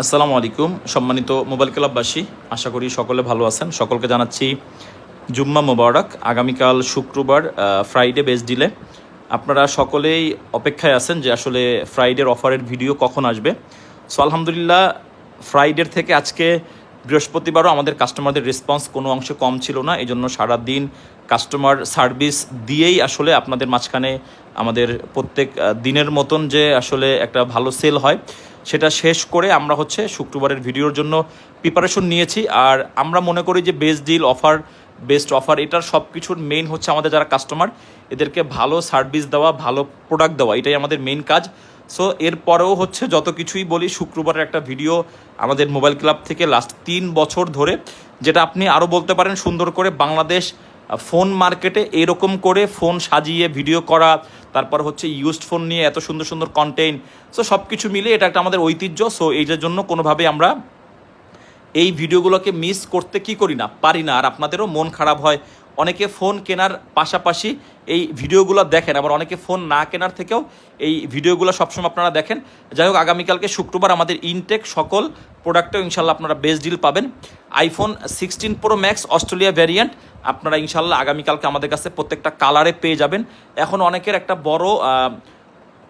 আসসালামু আলাইকুম। সম্মানিত মোবাইল ক্লাববাসী, আশা করি সকলে ভালো আছেন। সকলকে জানাচ্ছি জুম্মা মোবারক। আগামীকাল শুক্রবার ফ্রাইডে বেস ডিলে আপনারা সকলেই অপেক্ষায় আছেন যে আসলে ফ্রাইডের অফারের ভিডিও কখন আসবে। সো আলহামদুলিল্লাহ ফ্রাইডের থেকে আজকে বৃহস্পতিবারও আমাদের কাস্টমারদের রেসপন্স কোনো অংশে কম ছিল না। এই জন্য সারাদিন কাস্টমার সার্ভিস দিয়েই আসলে আপনাদের মাঝখানে আমাদের প্রত্যেক দিনের মতন যে আসলে একটা ভালো সেল হয়। সেটা শেষ করে আমরা হচ্ছে শুক্রবারের ভিডিওর জন্য প্রিপারেশন নিয়েছি। আর আমরা মনে করি যে best deal offer best offer এটার সব কিছুর মেইন হচ্ছে আমাদের যারা কাস্টমার এদেরকে ভালো সার্ভিস দেওয়া, ভালো প্রোডাক্ট দেওয়া, এটাই আমাদের মেইন কাজ। সো এরপরেও হচ্ছে যত কিছুই বলি, শুক্রবারের একটা ভিডিও আমাদের মোবাইল ক্লাব থেকে লাস্ট তিন বছর ধরে, যেটা আপনি আরও বলতে পারেন সুন্দর করে বাংলাদেশ ফোন মার্কেটে এরকম করে ফোন সাজিয়ে ভিডিও করা, তারপর হচ্ছে ইউজড ফোন নিয়ে এত সুন্দর সুন্দর কন্টেন্ট সো সব কিছু মিলে এটা একটা আমাদের ঐতিহ্য সো এইটার জন্য কোনোভাবে আমরা এই ভিডিওগুলোকে মিস করতে কি করি না, পারি না, আর আপনাদেরও মন খারাপ হয়। অনেকে ফোন কেনার পাশাপাশি এই ভিডিওগুলো দেখেন, আবার অনেকে ফোন না কেনার থেকেও এই ভিডিওগুলো সবসময় আপনারা দেখেন। যাই হোক, আগামীকালকে শুক্রবার আমাদের ইনটেক সকল প্রোডাক্টেও ইনশাল্লাহ আপনারা বেস্ট ডিল পাবেন। IPhone sixteen pro max Australia variant আপনারা ইনশাল্লাহ আগামীকালকে আমাদের কাছে প্রত্যেকটা কালারে পেয়ে যাবেন। এখন অনেকের একটা বড়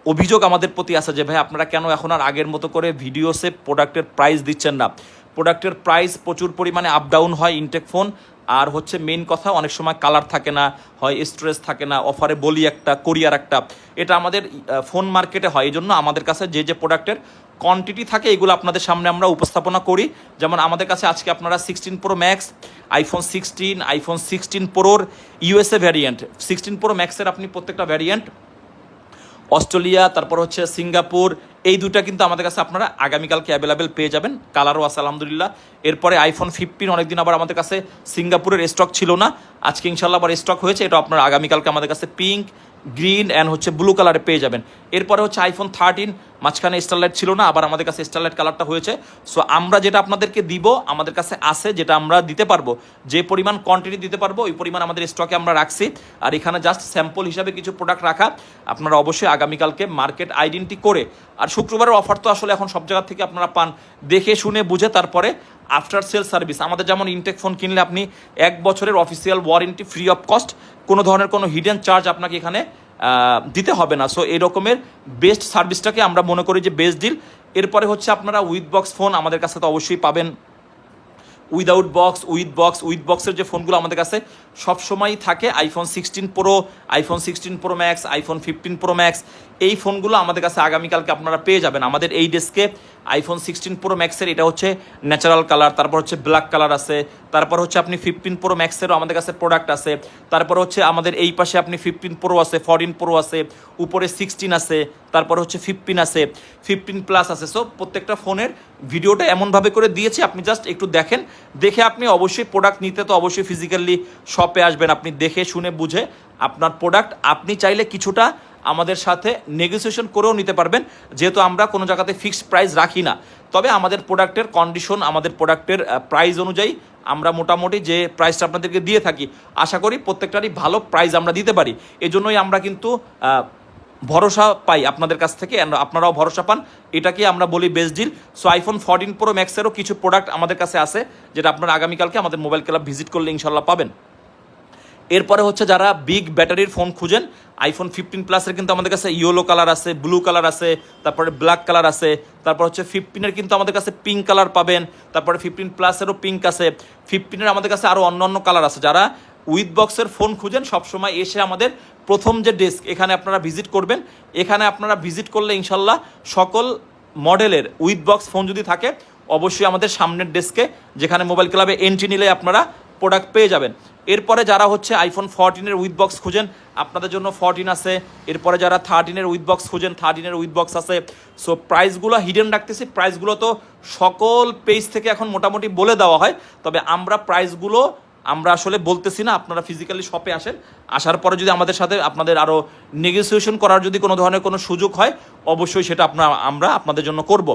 অভিযোগ আমাদের প্রতি আছে যে, ভাই, আপনারা কেন এখন আর আগের মতো করে ভিডিওসে প্রোডাক্টের প্রাইস দিচ্ছেন না? প্রোডাক্টের প্রাইস প্রচুর পরিমাণে আপ ডাউন হয় ইনটেক ফোন আর হচ্ছে মেন কথা, অনেক সময় কালার থাকে না, হয় স্টোরেজ থাকে না অফারে বলি একটা কোরিয়ার একটা। এটা আমাদের ফোন মার্কেটে হয়, এই জন্য আমাদের কাছে যে যে প্রোডাক্টের কোয়ান্টিটি থাকে, এগুলো আপনাদের সামনে আমরা উপস্থাপনা করি। যেমন আমাদের কাছে আজকে আপনারা sixteen pro max iPhone sixteen iPhone sixteen প্রোর USA variant sixteen pro ম্যাক্সের আপনি প্রত্যেকটা ভ্যারিয়েন্ট অস্ট্রেলিয়া, তারপর হচ্ছে সিঙ্গাপুর এই দুটা কিন্তু আমাদের কাছে আপনারা আগামীকালকে অ্যাভেলেবেল পেয়ে যাবেন। কালারও আছে, আলহামদুলিল্লাহ। এরপরে আইফোন ফিফটিন অনেকদিন আবার আমাদের কাছে সিঙ্গাপুরের স্টক ছিল না। আজকে ইনশাল্লাহ আবার স্টক হয়েছে, এটা আপনারা আগামীকালকে আমাদের কাছে পিঙ্ক গ্রিন অ্যান্ড হচ্ছে ব্লু কালারে পেয়ে যাবেন। এরপরে হচ্ছে আইফোন থার্টিন মাঝখানে স্টারলাইট ছিল না, আবার আমাদের কাছে স্টারলাইট কালারটা হয়েছে। সো আমরা যেটা আপনাদেরকে দিব, আমাদের কাছে আছে, যেটা আমরা দিতে পারব। যে পরিমাণ কোয়ান্টিটি দিতে পারব, ওই পরিমাণ আমাদের স্টকে আমরা রাখছি। আর এখানে জাস্ট স্যাম্পল হিসাবে কিছু প্রোডাক্ট রাখা। আপনারা অবশ্যই আগামীকালকে মার্কেট আইডেন্টি করে আর শুক্রবারের অফার তো আসলে এখন সব জায়গা থেকে আপনারা পান। দেখে শুনে বুঝে তারপরে আফটার সেল সার্ভিস আমাদের যেমন ইনটেক ফোন কিনলে আপনি এক বছরের official warranty free of cost কোনো ধরনের কোনো হিডেন চার্জ আপনাকে এখানে দিতে হবে না। সো এই রকমের বেস্ট সার্ভিসটাকে আমরা মনে করি যে বেস্ট ডিল এরপরে হচ্ছে আপনারা উইথ বক্স ফোন আমাদের কাছে তো অবশ্যই পাবেন। Without box with box with বক্সের যে ফোনগুলো আমাদের কাছে সবসময়ই থাকে iPhone sixteen pro iPhone sixteen pro max iPhone fifteen pro max এই ফোনগুলো আমাদের কাছে আগামীকালকে আপনারা পেয়ে যাবেন। আমাদের এই ডেস্কে আইফোন সিক্সটিন প্রো ম্যাক্সের এটা হচ্ছে ন্যাচারাল কালার তারপর হচ্ছে ব্ল্যাক কালার আছে, তারপর হচ্ছে আপনি ফিফটিন প্রো ম্যাক্সেরও আমাদের কাছে প্রোডাক্ট আছে, তারপর হচ্ছে আমাদের এই পাশে আপনি ফিফটিন প্রো আছে ফরটিন প্রো আছে, উপরে সিক্সটিন আছে, তারপর হচ্ছে ফিফটিন আছে ফিফটিন প্লাস আছে। সো প্রত্যেকটা ফোনের ভিডিওটা এমনভাবে করে দিয়েছি, আপনি জাস্ট একটু দেখেন। দেখে আপনি অবশ্যই প্রোডাক্ট নিতে তো অবশ্যই ফিজিক্যালি শপে আসবেন, আপনি দেখে, শুনে, বুঝে আপনার প্রোডাক্ট আপনি চাইলে কিছুটা আমাদের সাথে নেগোসিয়েশন করেও নিতে পারবেন। যেহেতু আমরা কোনো জায়গাতে ফিক্সড প্রাইস রাখি না, তবে আমাদের প্রোডাক্টের কন্ডিশন আমাদের প্রোডাক্টের প্রাইস অনুযায়ী আমরা মোটামুটি যে প্রাইসটা আপনাদেরকে দিয়ে থাকি, আশা করি প্রত্যেকটারই ভালো প্রাইস আমরা দিতে পারি। এজন্যই আমরা কিন্তু ভরসা পাই আপনাদের কাছ থেকে আপনারাও ভরসা পান। এটাকে আমরা বলি best deal so iPhone fourteen pro ম্যাক্সেরও কিছু প্রোডাক্ট আমাদের কাছে আছে, যেটা আপনারা আগামীকালকে আমাদের মোবাইল ক্লাব ভিজিট করলে ইনশাল্লাহ পাবেন। এরপরে হচ্ছে যারা বিগ ব্যাটারির ফোন খুঁজেন আইফোন ফিফটিন প্লাসের কিন্তু আমাদের কাছে ইয়েলো কালার আছে ব্লু কালার আছে, তারপরে ব্ল্যাক কালার আছে, তারপর হচ্ছে ফিফটিনের কিন্তু আমাদের কাছে পিঙ্ক কালার পাবেন, তারপরে ফিফটিন প্লাসেরও পিঙ্ক আছে। ফিফটিনের আমাদের কাছে আরও অন্য অন্য কালার আছে। যারা উইথ বক্সের ফোন খুঁজেন, সবসময় এসে আমাদের প্রথম যে ডেস্ক এখানে আপনারা ভিজিট করবেন। এখানে আপনারা ভিজিট করলে ইনশাল্লাহ সকল মডেলের উইথ বক্স ফোন যদি থাকে, অবশ্যই আমাদের সামনের ডেস্কে যেখানে মোবাইল ক্লাবে এন্ট্রি নিলে আপনারা প্রোডাক্ট পেয়ে যাবেন। এরপরে যারা হচ্ছে আইফোন ফোরটিনের উইথ বক্স খুঁজেন, আপনাদের জন্য ফোরটিন আছে। এরপরে যারা থার্টিনের উইথ বক্স খুঁজেন থার্টিনের উইথ বক্স আছে। সো প্রাইসগুলো হিডেন রাখতেছি। প্রাইসগুলো তো সকল পেজ থেকে এখন মোটামুটি বলে দেওয়া হয়। তবে আমরা প্রাইসগুলো আমরা আসলে বলতেছি না, আপনারা ফিজিক্যালি শপে আসেন। আসার পরে যদি আমাদের সাথে আপনাদের আরও নেগোসিয়েশন করার যদি কোনো ধরনের কোনো সুযোগ হয়, অবশ্যই সেটা আপনার, আমরা আপনাদের জন্য করব।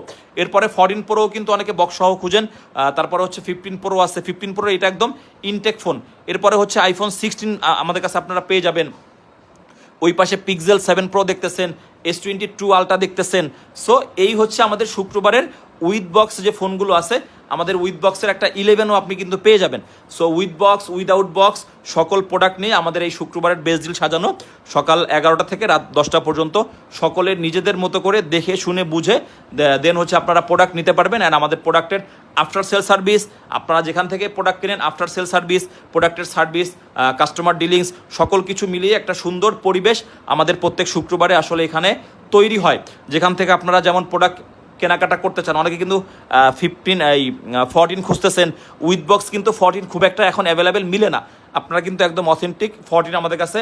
এরপরে ফরিন প্রো কিন্তু অনেকে বক্সসহ খুঁজেন। তারপরে হচ্ছে ফিফটিন প্রো আছে। ফিফটিন প্রো এটা একদম ইনটেক ফোন এরপরে হচ্ছে আইফোন সিক্সটিন আমাদের কাছে আপনারা পেয়ে যাবেন। ওই পাশে পিক্সেল সেভেন প্রো দেখতেছেন এস টোয়েন্টি টু আলট্রা দেখতেছেন। সো এই হচ্ছে আমাদের শুক্রবারের উইথ বক্স যে ফোনগুলো আছে, আমাদের উইথ বক্সের একটা ইলেভেনও আপনি কিন্তু পেয়ে যাবেন। So with box without box সকল প্রোডাক্ট নিয়ে আমাদের এই শুক্রবারের বেস ডিল সাজানো। সকাল এগারোটা থেকে রাত দশটা পর্যন্ত সকলের নিজেদের মতো করে দেখে, শুনে, বুঝে দেন হচ্ছে আপনারা প্রোডাক্ট নিতে পারবেন। অ্যান্ড আমাদের প্রোডাক্টের আফটার সেল সার্ভিস আপনারা যেখান থেকে প্রোডাক্ট কেনেন আফটার সেল সার্ভিস প্রোডাক্টের সার্ভিস কাস্টমার ডিলিংস সকল কিছু মিলিয়ে একটা সুন্দর পরিবেশ আমাদের প্রত্যেক শুক্রবারে আসলে এখানে তৈরি হয়। যেখান থেকে আপনারা যেমন প্রোডাক্ট কেনাকাটা করতে চান। অনেকে কিন্তু ফিফটিন এই ফরটিন খুঁজতেছেন। উইথ বক্স কিন্তু ফরটিন খুব একটা এখন অ্যাভেলেবেল মিলে না। আপনারা কিন্তু একদম অথেন্টিক ফরটিন আমাদের কাছে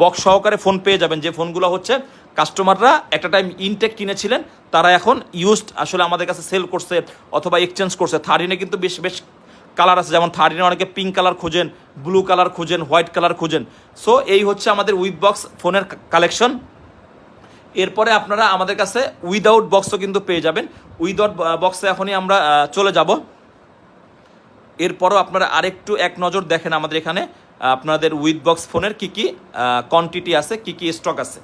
বক্স সহকারে ফোন পেয়ে যাবেন। যে ফোনগুলো হচ্ছে কাস্টমাররা একটা টাইম ইনটেক কিনেছিলেন, তারা এখন ইউজড আসলে আমাদের কাছে সেল করছে অথবা এক্সচেঞ্জ করছে। থার্টিনে কিন্তু বেশ বেশ কালার আছে। যেমন থার্টিনে অনেকে পিঙ্ক কালার খোঁজেন ব্লু কালার খোঁজেন হোয়াইট কালার খোঁজেন। সো এই হচ্ছে আমাদের উইথ বক্স ফোনের কালেকশন এরপরে আপনারা আমাদের কাছে উইদাউট বক্সও কিন্তু পেয়ে যাবেন। উইদাউট বক্সে এখনই আমরা চলে যাব। এরপরও আপনারা আরেকটু এক নজর দেখেন আমাদের এখানে আপনাদের উইথ বক্স ফোনের কি কি কোয়ান্টিটি আছে, কি কি স্টক আছে।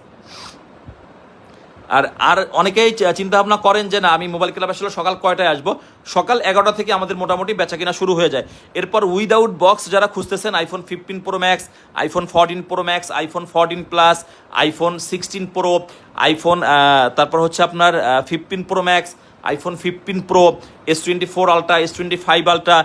আর আর অনেকেই চিন্তা ভাবনা করেন যে না, আমি মোবাইল ক্লাব আসলে সকাল কয়টায় আসব? সকাল এগারোটা থেকে আমাদের মোটামুটি বেচা কিনা শুরু হয়ে যায়। এরপর উইদাউট বক্স যারা খুঁজতেছেন iPhone fifteen pro max iPhone fourteen pro max iPhone fourteen plus iPhone sixteen pro iPhone তারপর হচ্ছে আপনার fifteen pro max iPhone fifteen pro S twenty four ultra S twenty five ultra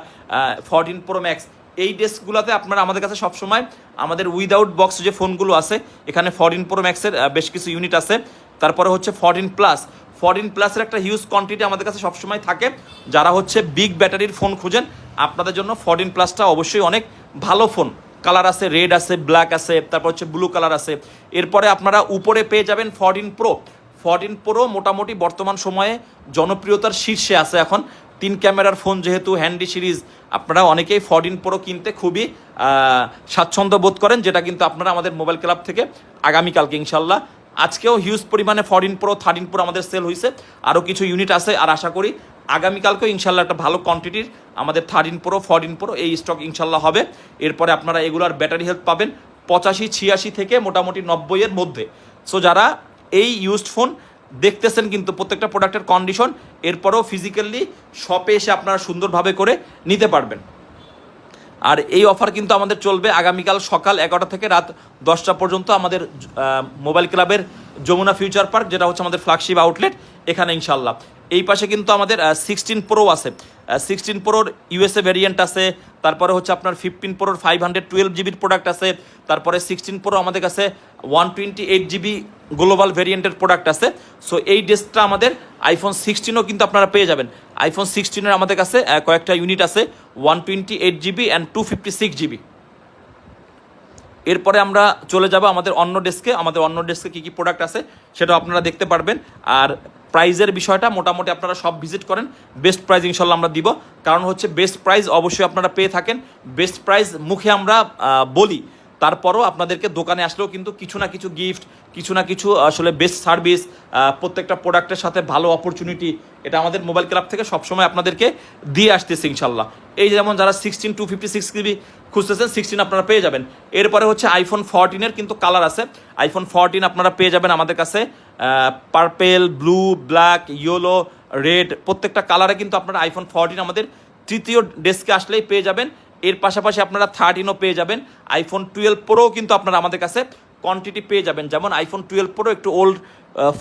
fourteen pro max এই ডেস্কগুলোতে আপনারা আমাদের কাছে সবসময় আমাদের উইদাউট বক্স যে ফোনগুলো আছে, এখানে ফরটিন প্রো ম্যাক্সের বেশ কিছু ইউনিট আছে। তারপরে হচ্ছে ফরটিন প্লাস ফরটিন প্লাসের একটা হিউজ কোয়ান্টিটি আমাদের কাছে সবসময় থাকে। যারা হচ্ছে বিগ ব্যাটারির ফোন খুঁজেন, আপনাদের জন্য ফরটিন প্লাসটা অবশ্যই অনেক ভালো ফোন কালার আছে রেড আছে ব্ল্যাক আছে, তারপর হচ্ছে ব্লু কালার আছে। এরপরে আপনারা উপরে পেয়ে যাবেন ফরটিন প্রো ফরটিন প্রো মোটামুটি বর্তমান সময়ে জনপ্রিয়তার শীর্ষে আছে এখন। তিন ক্যামেরার ফোন যেহেতু হ্যান্ডি সিরিজ আপনারা অনেকেই ফরটিন প্রো কিনতে খুবই স্বাচ্ছন্দ্য বোধ করেন, যেটা কিন্তু আপনারা আমাদের মোবাইল ক্লাব থেকে আগামীকালকে, ইনশাল্লাহ আজকেও হিউজ পরিমাণে ফরটিন প্রো থার্টিন প্রো আমাদের সেল হয়েছে আরও কিছু ইউনিট আছে আর আশা করি আগামীকালকেও ইনশাল্লাহ একটা ভালো কোয়ান্টিটির আমাদের থার্টিন প্রো ফরটিন প্রো এই স্টক ইনশাল্লাহ হবে। এরপরে আপনারা এগুলোর ব্যাটারি হেলথ পাবেন পঁচাশি, ছিয়াশি থেকে মোটামুটি নব্বইয়ের মধ্যে। সো যারা এই ইউজড ফোন দেখতেছেন কিন্তু প্রত্যেকটা প্রোডাক্টের কন্ডিশন এরপরেও ফিজিক্যালি শপে এসে আপনারা সুন্দরভাবে করে নিতে পারবেন। আর এই অফার কিন্তু আমাদের চলবে আগামীকাল সকাল এগারোটা থেকে রাত দশটা পর্যন্ত আমাদের মোবাইল ক্লাবের যমুনা ফিউচার পার্ক যেটা হচ্ছে আমাদের ফ্ল্যাগশিপ আউটলেট এখানে ইনশাল্লাহ এই পাশে কিন্তু আমাদের সিক্সটিন প্রো আছে। সিক্সটিন প্রোর ইউএসএ ভেরিয়েন্ট আছে, তারপরে হচ্ছে আপনার ফিফটিন প্রোর ফাইভ হান্ড্রেড টুয়েলভ জিবির প্রোডাক্ট আছে, তারপরে সিক্সটিন প্রো আমাদের কাছে one twenty eight GB global ভেরিয়েন্টের প্রোডাক্ট আছে। সো এই ডেস্কটা আমাদের আইফোন সিক্সটিনও কিন্তু আপনারা পেয়ে যাবেন। আইফোন সিক্সটিনের আমাদের কাছে কয়েকটা ইউনিট আছে one twenty eight GB and two fifty six GB এরপরে আমরা চলে যাব আমাদের অন্য ডেস্কে আমাদের অন্য ডেস্কে কী কী প্রোডাক্ট আছে সেটা আপনারা দেখতে পারবেন। আর প্রাইজের বিষয়টা মোটামুটি আপনারা সব ভিজিট করেন। বেস্ট প্রাইজ ইনশাল্লাহ আমরা দিব। কারণ হচ্ছে বেস্ট প্রাইজ অবশ্যই আপনারা পেয়ে থাকেন। বেস্ট প্রাইজ মুখে আমরা বলি। তারপরও আপনাদেরকে দোকানে আসলেও কিন্তু কিছু না কিছু গিফট কিছু না কিছু আসলে বেস্ট সার্ভিস প্রত্যেকটা প্রোডাক্টের সাথে ভালো অপরচুনিটি এটা আমাদের মোবাইল ক্লাব থেকে সবসময় আপনাদেরকে দিয়ে আসতেছে ইনশাল্লাহ। এই যেমন যারা sixteen two fifty six GB খুঁজতেছেন সিক্সটিন আপনারা পেয়ে যাবেন। এরপরে হচ্ছে আইফোন ফোরটিনের কিন্তু কালার আছে। আইফোন ফোরটিন আপনারা পেয়ে যাবেন আমাদের কাছে purple blue black yellow red প্রত্যেকটা কালারে কিন্তু আপনারা আইফোন ফোরটিন আমাদের তৃতীয় ডেস্কে আসলেই পেয়ে যাবেন। এর পাশাপাশি আপনারা থার্টিনও পেয়ে যাবেন। আইফোন টুয়েলভ প্রোও কিন্তু আপনারা আমাদের কাছে কোয়ান্টিটি পেয়ে যাবেন। যেমন আইফোন টুয়েলভ প্রো একটু ওল্ড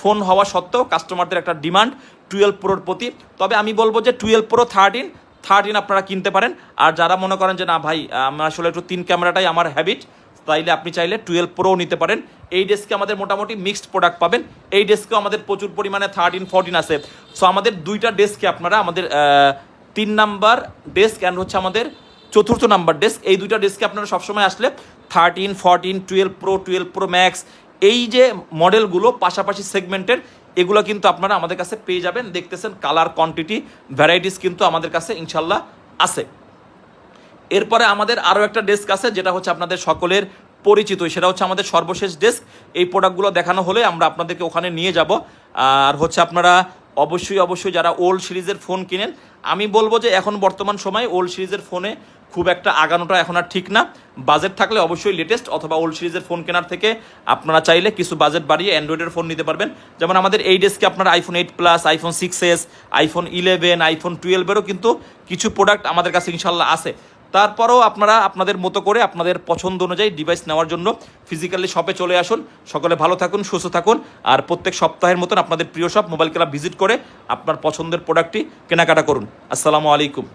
ফোন হওয়া সত্ত্বেও কাস্টমারদের একটা ডিমান্ড টুয়েলভ প্রোর প্রতি। তবে আমি বলব যে টুয়েলভ প্রো থার্টিন থার্টিন আপনারা কিনতে পারেন। আর যারা মনে করেন যে না ভাই আমার আসলে একটু তিন ক্যামেরাটাই আমার হ্যাবিট তাইলে আপনি চাইলে টুয়েলভ প্রো নিতে পারেন। এই ডেস্কে আমাদের মোটামুটি মিক্সড প্রোডাক্ট পাবেন। এই ডেস্কেও আমাদের প্রচুর পরিমাণে থার্টিন ফোরটিন আছে। সো আমাদের দুইটা ডেস্কে আপনারা আমাদের তিন নাম্বার ডেস্ক অ্যান্ড হচ্ছে আমাদের চতুর্থ নাম্বার ডেস্ক। এই দুইটা ডেস্কে আপনারা সবসময় আসলে thirteen fourteen twelve pro twelve pro max এই যে মডেলগুলো পাশাপাশি সেগমেন্টের এগুলো কিন্তু আপনারা আমাদের কাছে পেয়ে যাবেন। দেখতেছেন কালার কোয়ান্টিটি ভ্যারাইটিস কিন্তু আমাদের কাছে ইনশাল্লাহ আছে। এরপরে আমাদের আরও একটা ডেস্ক আছে, যেটা হচ্ছে আপনাদের সকলের পরিচিত, সেটা হচ্ছে আমাদের সর্বশেষ ডেস্ক। এই প্রোডাক্টগুলো দেখানো হলে আমরা আপনাদেরকে ওখানে নিয়ে যাব। আর হচ্ছে আপনারা অবশ্যই অবশ্যই যারা ওল্ড সিরিজের ফোন কিনেন, আমি বলব যে এখন বর্তমান সময়ে ওল্ড সিরিজের ফোনে খুব একটা আগানোটা এখন আর ঠিক না। বাজেট থাকলে অবশ্যই লেটেস্ট অথবা ওল্ড সিরিজের ফোন কেনার থেকে আপনারা চাইলে কিছু বাজেট বাড়িয়ে অ্যান্ড্রয়েডের ফোন নিতে পারবেন। যেমন আমাদের এই ডেস্কে আপনারা iPhone eight plus iPhone six S iPhone eleven iPhone টুয়েলভেরও কিন্তু কিছু প্রোডাক্ট আমাদের কাছে ইনশাল্লাহ আছে। তারপরেও আপনারা আপনাদের মতো করে আপনাদের পছন্দ অনুযায়ী ডিভাইস নেওয়ার জন্য ফিজিক্যালি শপে চলে আসুন। সকলে ভালো থাকুন, সুস্থ থাকুন। আর প্রত্যেক সপ্তাহের মতন আপনাদের প্রিয় শপ মোবাইল ক্লাব ভিজিট করে আপনার পছন্দের প্রোডাক্টটি কেনাকাটা করুন। আসসালামু আলাইকুম।